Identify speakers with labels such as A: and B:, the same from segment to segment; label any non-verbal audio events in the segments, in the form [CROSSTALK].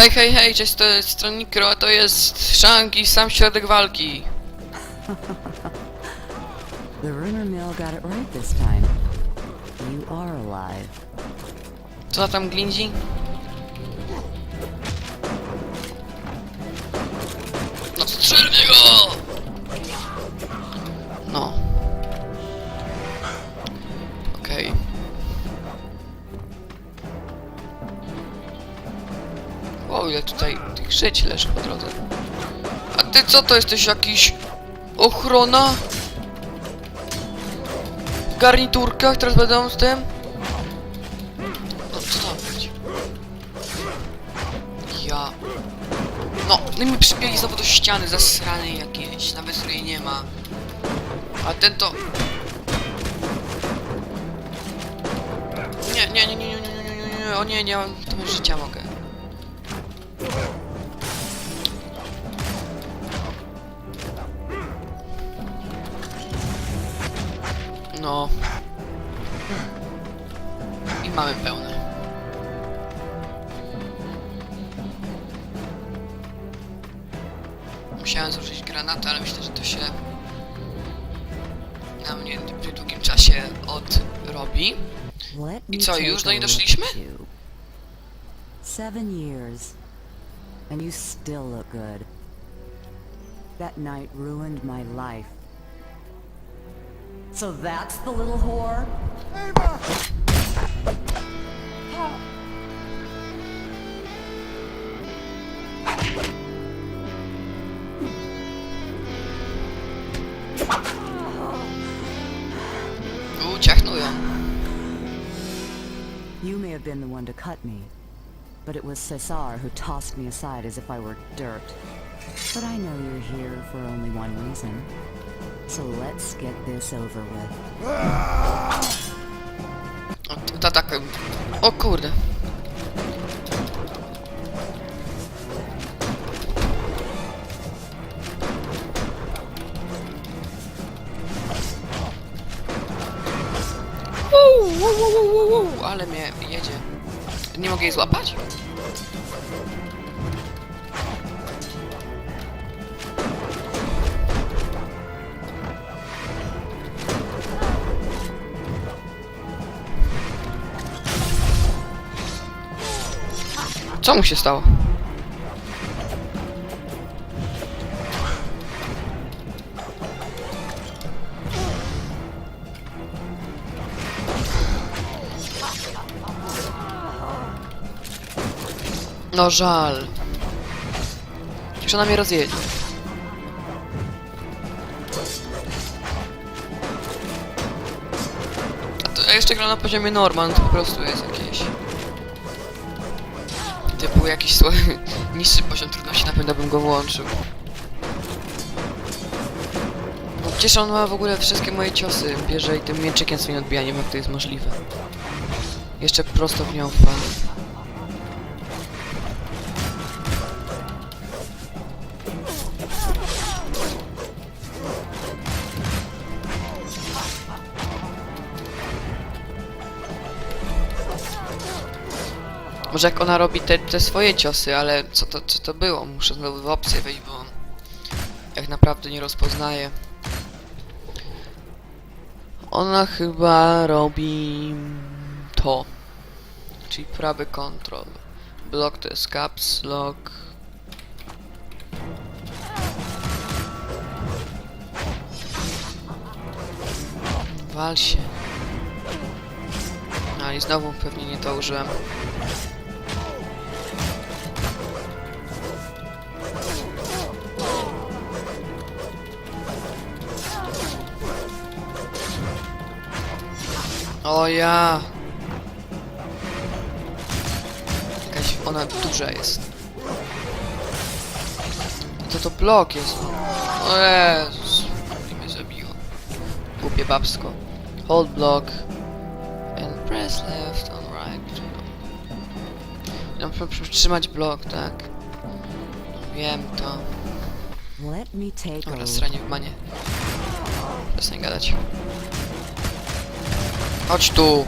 A: Hej, hej, hej, cześć, to jest stron Mikro, a to jest Shang i sam środek walki. [LAUGHS]
B: The rumor mill got it right this time. You are alive.
A: Co tam glindzi? No strzel w niego! No. Ile tutaj tych żyć leży po drodze. A ty co to jesteś jakiś... Ochrona? W garniturkach teraz będą z tym? No co tam być? Ja... No, no mi przybiegli znowu do ściany zasranej jakiejś, nawet której nie ma. A ten to... Nie, nie, nie, nie, nie, nie, nie, nie, nie, nie, o nie, nie mam trochę życia mogę. No. I mamy pełne. Musiałem zużyć granatę, ale myślę, że to się na mnie w niedługim czasie odrobi. I co, już do niej doszliśmy?
B: Seven years, and you still look good. That night ruined my life. So that's the little whore?
A: Uciachnął ją.
B: You may have been the one to cut me, but it was Cesar who tossed me aside as if I were dirt. But I know you're here for only one reason. So let's get this over with.
A: O, ta, tak. O kurde. Ale mnie jedzie. Nie mogę jej złapać? Co mu się stało? No żal. Już ona mnie rozjedzie. A to ja jeszcze gram na poziomie Norman, to po prostu jest jakieś... Był jakiś słowy [LAUGHS] niższy poziom trudności, na pewno bym go włączył. No przecież on ma w ogóle wszystkie moje ciosy, bierze i tym mieczykiem swoim odbijaniem, jak to jest możliwe. Jeszcze prosto w nią wpadł. Może jak ona robi te, te swoje ciosy, ale co to, co to było? Muszę znowu w opcję wejść, bo jak naprawdę nie rozpoznaję. Ona chyba robi to. Czyli prawy kontrol. Block to jest caps lock. Wal się. No i znowu pewnie nie to użyłem. O ja! Jakaś ona duża jest. To to blok jest. O Jezus, i mnie zabiło. Głupie babsko. Hold block. And press left on right. No, pr- pr- trzymać blok, tak. Wiem to.
B: Let me take
A: Dobra, stranie w manie. Przestań gadać. Chodź tu.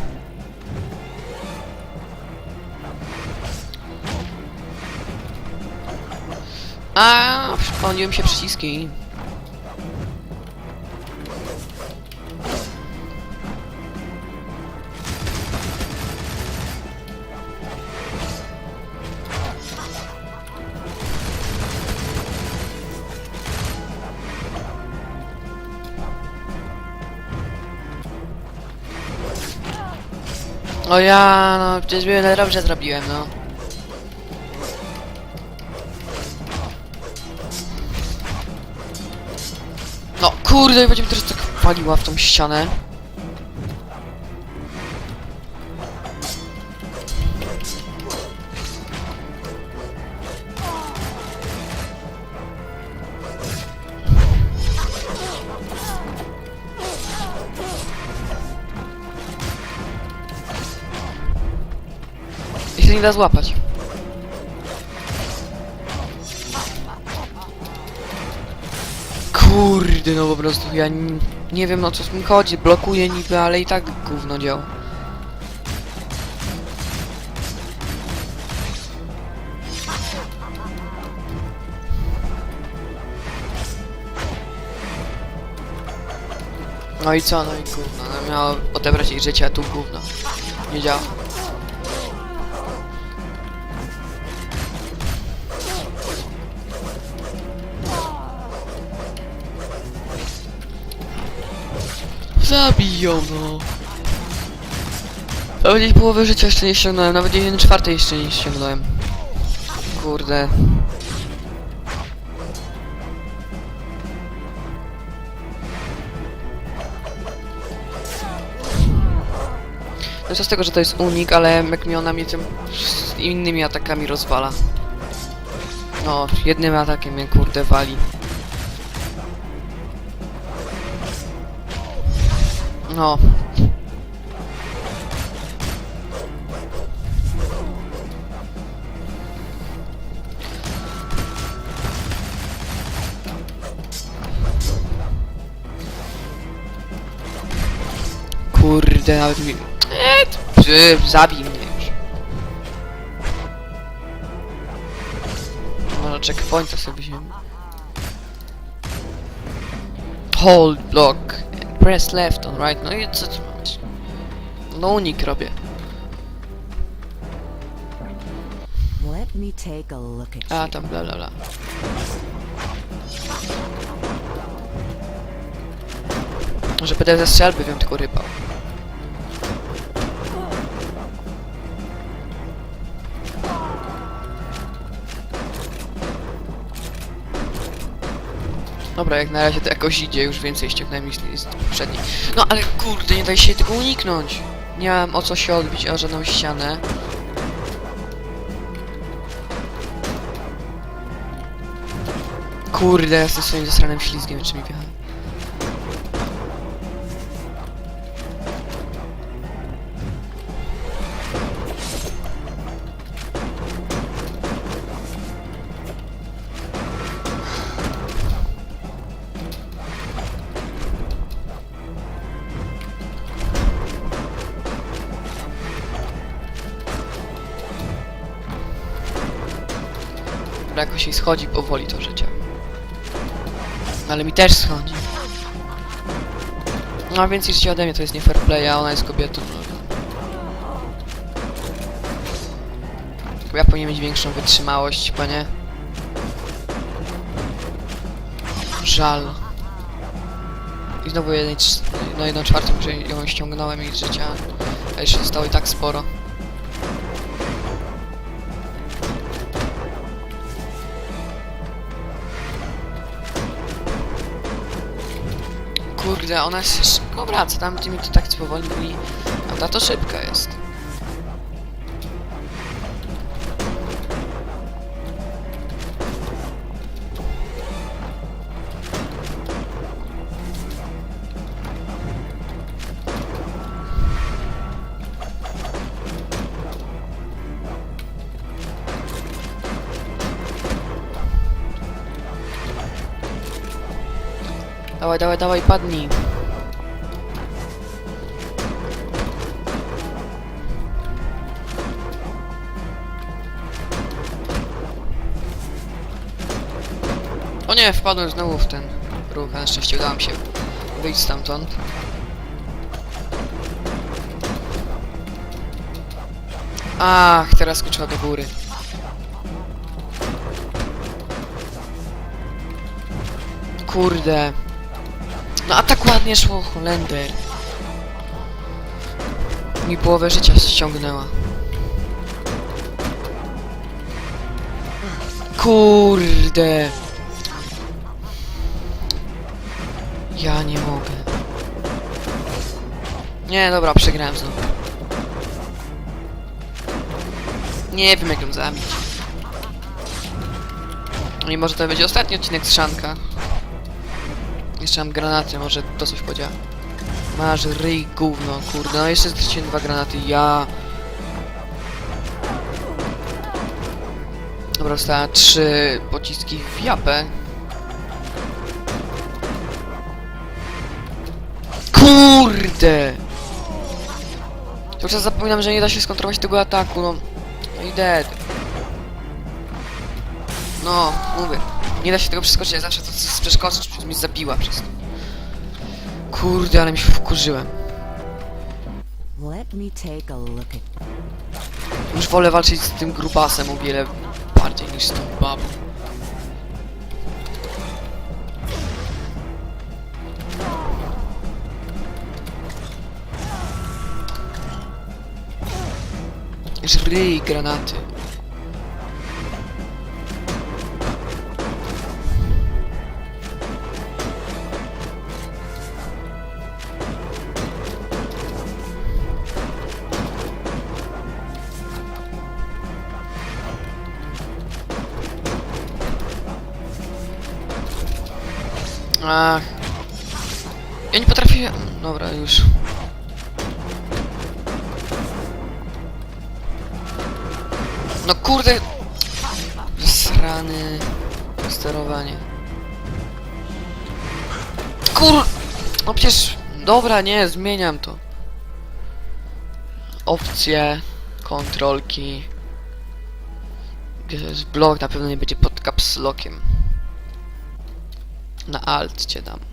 A: A, przypomniłem się przyciski. O ja, no przecież byłem dobrze zrobiłem, no. No kurde, będzie mi teraz tak waliła w tą ścianę. Się nie da złapać. Kurde, no po prostu ja nie wiem o co mi chodzi, blokuję niby, ale i tak gówno działa. No i co, no i gówno, no miało odebrać jej życie, a tu gówno. Nie działa. Zabij ją, no. Pewnie połowy życia jeszcze nie ściągnąłem, nawet jeden czwarty jeszcze nie ściągnąłem. Kurde. No co z tego, że to jest unik, ale jak mi ona mnie tym innymi atakami rozwala. No, jednym atakiem mnie kurde wali. No. Kurde, nawet mi... Eee, zabij mnie już. Może checkpointa sobie wziąłem. Hold block press left on right. No i co tu mamy? No unik robię.
B: Let me take a look at
A: A tam bla bla bla. Może będę ze strzelby wiem tylko rypał. Dobra, jak na razie to jakoś idzie, już więcej ściągnąłem niż z poprzedniej. No ale kurde, nie da się tego uniknąć. Nie mam o co się odbić, o żadną ścianę. Kurde, ja jestem swoim zasranym ślizgiem, czy mi wjechałem. Dobra, jakoś jej schodzi powoli to życie. Ale mi też schodzi. No więcej życia ode mnie to jest nie fair play, a ona jest kobietą. No. Ja powinien mieć większą wytrzymałość, panie. Żal. I znowu jednej, no jedną czwartą, ją ściągnąłem z życia. A jeszcze zostało i tak sporo. Kurde, ona się szybko wraca, tam gdzie mi to tak powoli a ta to szybka jest. Dawaj, dawaj, dawaj, padnij. O nie, wpadłem znowu w ten ruch, na szczęście udało mi się wyjść stamtąd. Ach, teraz skoczyła do góry. Kurde. No a tak ładnie szło, Holender. Mi połowę życia ściągnęła. Kurde. Ja nie mogę. Nie, dobra, przegrałem znowu. Nie wiem jak ją zabić. No i może to będzie ostatni odcinek z Szanka. Jeszcze mam granaty, może to coś podziała. Masz ryj gówno, kurde. No jeszcze straciłem dwa granaty, ja... Dobra, zostały trzy pociski w japę. Kurde! Cały czas zapominam, że nie da się skontrolować tego ataku, no. No i dead. No, mówię. Nie da się tego przeskoczyć, zawsze to coś przeskoczyć, przez mnie zabiła przez to. Kurde, ale mi się wkurzyłem. Już wolę walczyć z tym grubasem o wiele bardziej niż z tą babą. Żryj granaty. Kurde... Srany... Sterowanie. Kur... No przecież... Dobra, nie, zmieniam to. Opcje... Kontrolki... Gdzie to jest blok, na pewno nie będzie pod caps lockiem. Na alt cię dam.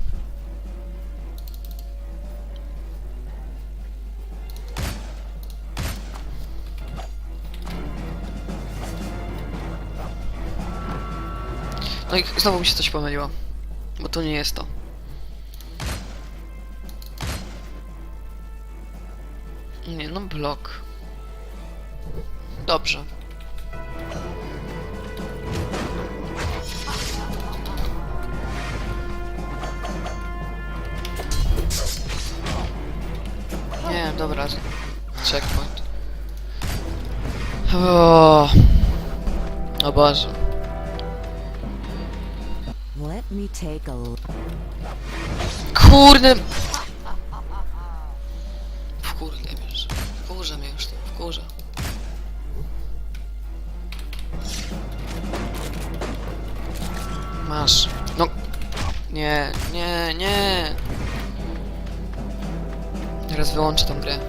A: No i znowu mi się coś pomyliło. Bo to nie jest to. Nie, no blok. Dobrze. Nie, dobra. Checkpoint. O, o Boże. Kurde. Kurde już. Wkurza mnie już to. Wkurza. Masz. No. Nie, nie, nie. Teraz wyłączę tą grę.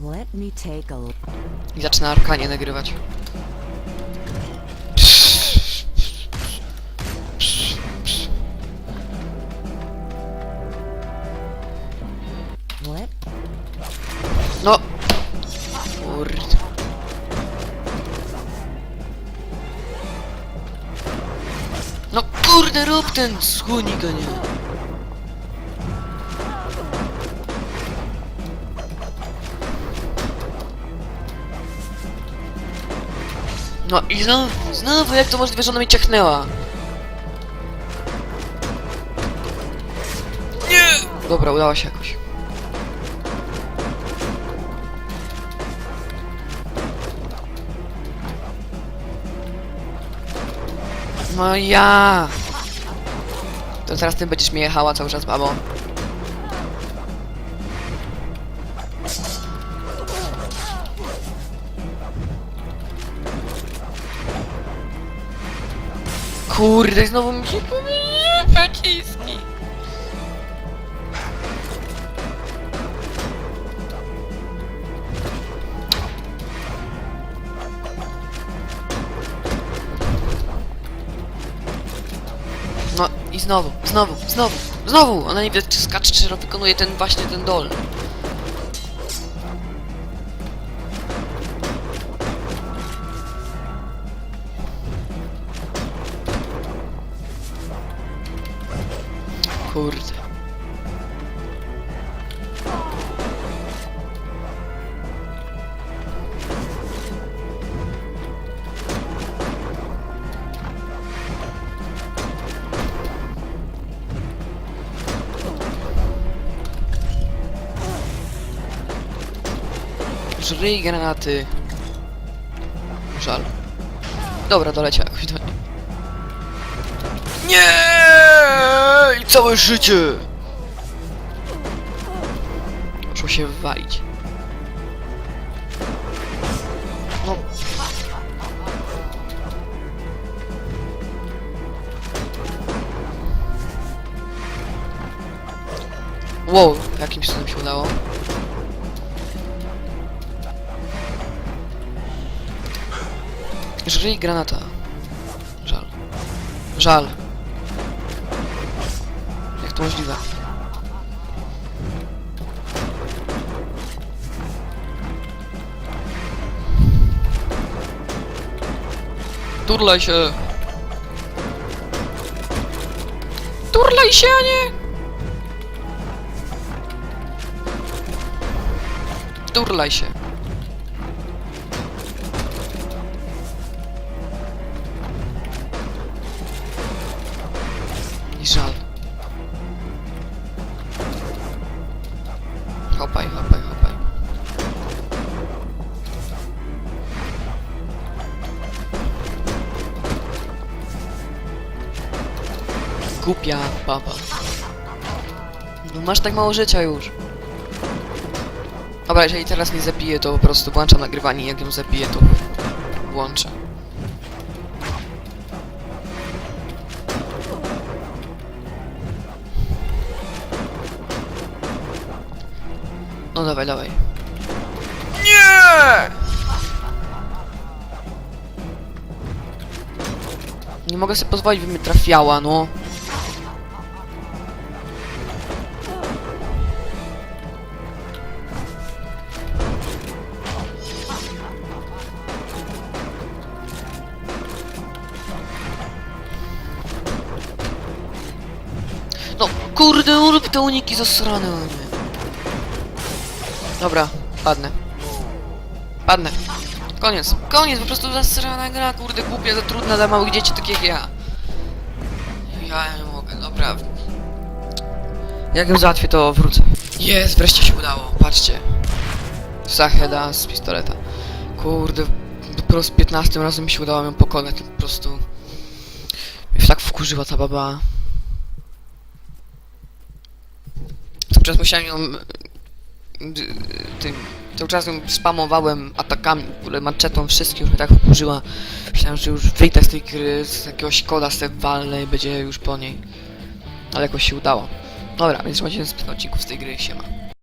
B: Let me take a look.
A: I zacznę arkanie nagrywać. No! Kurde. No kurde, rób ten słonik, a nie. No i znowu, znowu, jak to możliwe, że ona mnie ciachnęła? Nie! Dobra, udało się jakoś. No ja! To teraz ty będziesz mnie jechała cały czas, babo. Kurde, znowu mi się pomyliły pociski. Znowu, znowu, znowu, znowu! Ona nie wie, czy skacze, czy wykonuje ten właśnie ten dol. Kurde. Żryj granaty. Żal. Dobra, doleciał jakoś do niej. Nie! I całe życie! Muszą się wywalić. No. Wow, jakimś cudem się udało. Żryj granata. Żal. Żal. Jak to możliwe? Turlaj się! Turlaj się, a nie! Turlaj się. Głupia baba. No masz tak mało życia już. Dobra, jeżeli teraz nie zabiję, to po prostu włączam nagrywanie. Jak ją zabiję, to włączę. No dawaj, dawaj. Nie! Nie mogę sobie pozwolić, by mnie trafiała, no. Te uniki zasrane. Dobra, padnę. Padnę. Koniec. Koniec, po prostu zasrana gra, kurde, głupia, za trudna dla małych dzieci takich jak ja. Ja nie mogę, dobra. Jak ją załatwię, to wrócę. Jest, wreszcie się udało, patrzcie. Saheda z pistoleta. Kurde, dopiero z 15 razem mi się udało ją pokonać, po prostu... Mnie tak wkurzyła ta baba. Cały czas musiałem ją d- tym, cały czas ją spamowałem atakami, w ogóle maczetą wszystkich, już mnie tak wkurzyła. Myślałem, że już wyjdę z tej gry, z jakiegoś koda z tej walnej, będzie już po niej. Ale jakoś się udało. Dobra, więc zobaczymy z odcinków z tej gry, siema.